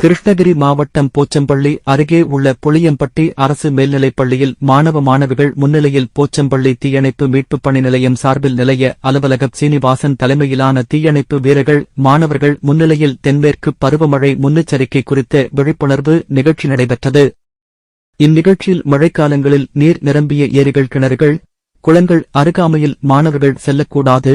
கிருஷ்ணகிரி மாவட்டம் போச்சம்பள்ளி அருகே உள்ள புளியம்பட்டி அரசு மேல்நிலைப்பள்ளியில் மாணவ மாணவிகள் முன்னிலையில் போச்சம்பள்ளி தீயணைப்பு மீட்புப் பணி நிலையம் சார்பில் நிலைய அலுவலகம் சீனிவாசன் தலைமையிலான தீயணைப்பு வீரர்கள் மாணவர்கள் முன்னிலையில் தென்மேற்கு பருவமழை முன்னெச்சரிக்கை குறித்த விழிப்புணர்வு நிகழ்ச்சி நடைபெற்றது. இந்நிகழ்ச்சியில் மழைக்காலங்களில் நீர் நிரம்பிய ஏரிகள் கிணறுகள் குளங்கள் அருகாமையில் மாணவர்கள் செல்லக்கூடாது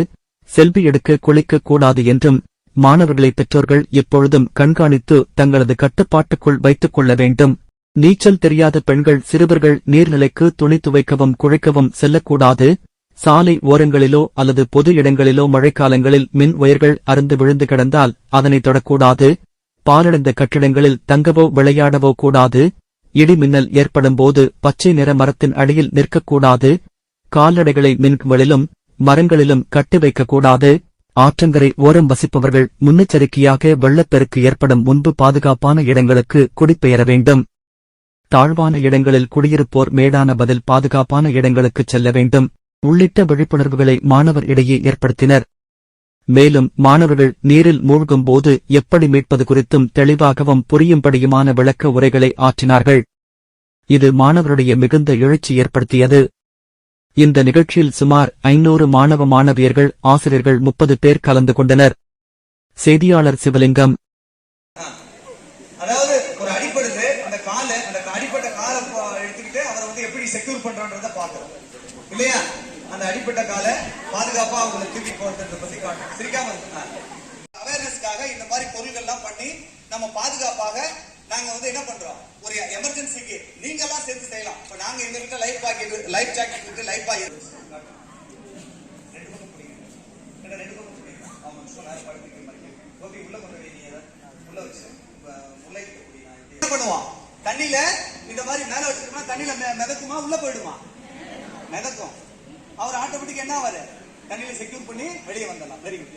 செல்வி எடுக்க குளிக்கக்கூடாது என்றும் மாணவர்களை பெற்றோர்கள் எப்பொழுதும் கண்காணித்து தங்களது கட்டுப்பாட்டுக்குள் வைத்துக் கொள்ள வேண்டும். நீச்சல் தெரியாத பெண்கள் சிறுவர்கள் நீர்நிலைக்கு துணி துவைக்கவும் குழைக்கவும் செல்லக்கூடாது. சாலை ஓரங்களிலோ அல்லது பொது இடங்களிலோ மழைக்காலங்களில் மின் உயர்கள் அருந்து விழுந்து கிடந்தால் அதனை தொடக்கூடாது. பாலடைந்த கட்டிடங்களில் தங்கவோ விளையாடவோ கூடாது. இடிமின்னல் ஏற்படும்போது பச்சை நிற மரத்தின் அடியில் நிற்கக்கூடாது. கால்நடைகளை மின்களிலும் மரங்களிலும் கட்டி வைக்கக்கூடாது. ஆற்றங்கரை ஓரம் வசிப்பவர்கள் முன்னெச்சரிக்கையாக வெள்ளப்பெருக்கு ஏற்படும் முன்பு பாதுகாப்பான இடங்களுக்கு குடிபெயர வேண்டும். தாழ்வான இடங்களில் குடியிருப்போர் மேடான பதில் பாதுகாப்பான இடங்களுக்குச் செல்ல வேண்டும். உள்ளிட்ட விழிப்புணர்வுகளை மாணவர் இடையே ஏற்படுத்தினர். மேலும் மாணவர்கள் நீரில் மூழ்கும் போது எப்படி மீட்பது குறித்தும் தெளிவாகவும் புரியும்படியுமான விளக்க உரைகளை ஆற்றினார்கள். இது மாணவருடைய மிகுந்த எழுச்சி ஏற்படுத்தியது. இந்த நிகழ்ச்சியில் சுமார் ஐநூறு மாணவ மாணவியர்கள் ஆசிரியர்கள் முப்பது பேர் கலந்து கொண்டனர். செய்தியாளர் சிவலிங்கம். அதாவது ஒரு அடிப்படுது அந்த காலை அந்த அடிப்பட்ட காலை எடுத்துக்கிட்டு அவரை வந்து எப்படி செக்யூர் பண்றோன்றத பாக்குறோம் இல்லையா? அந்த அடிப்பட்ட காலை பாதுகாப்பா அவங்களை தூக்கி போறதை பத்தி காட்டுறோம் சிரிக்காம அவேர்னஸ்க்காக இந்த மாதிரி பொருள்கள்லாம் பண்ணி நம்ம பாதுகாப்பாக நாங்க வந்து என்ன பண்றோம்? ஒரு எமர்ஜென்சிக்கு செய்யலாம் இப்ப நாங்க லைஃப் பாக்கெட் லைஃப் ஜாக்கெட் இருக்கு லைஃப் பாய் ரெண்டு பக்கம் பிடிங்க. ரெண்டு ரெண்டு பக்கம் பிடிங்க. ஆமா, சும்மா நேரா படுத்துக்கிற மாதிரி இருக்கு. கோபி உள்ள கொண்டு போய் உள்ள வச்சு இப்ப என்ன பண்ணுவான் தண்ணியில இந்த மாதிரி மேல வச்சிருக்கோம்னா தண்ணியில மெ- மிதக்குமா உள்ள போயிடுமா மிதக்கும் அவர் ஆட்டோமேட்டிக் என்ன ஆவாரு தண்ணியில செக்யூர் பண்ணி வெளியே வந்துடலாம் வெரி குட்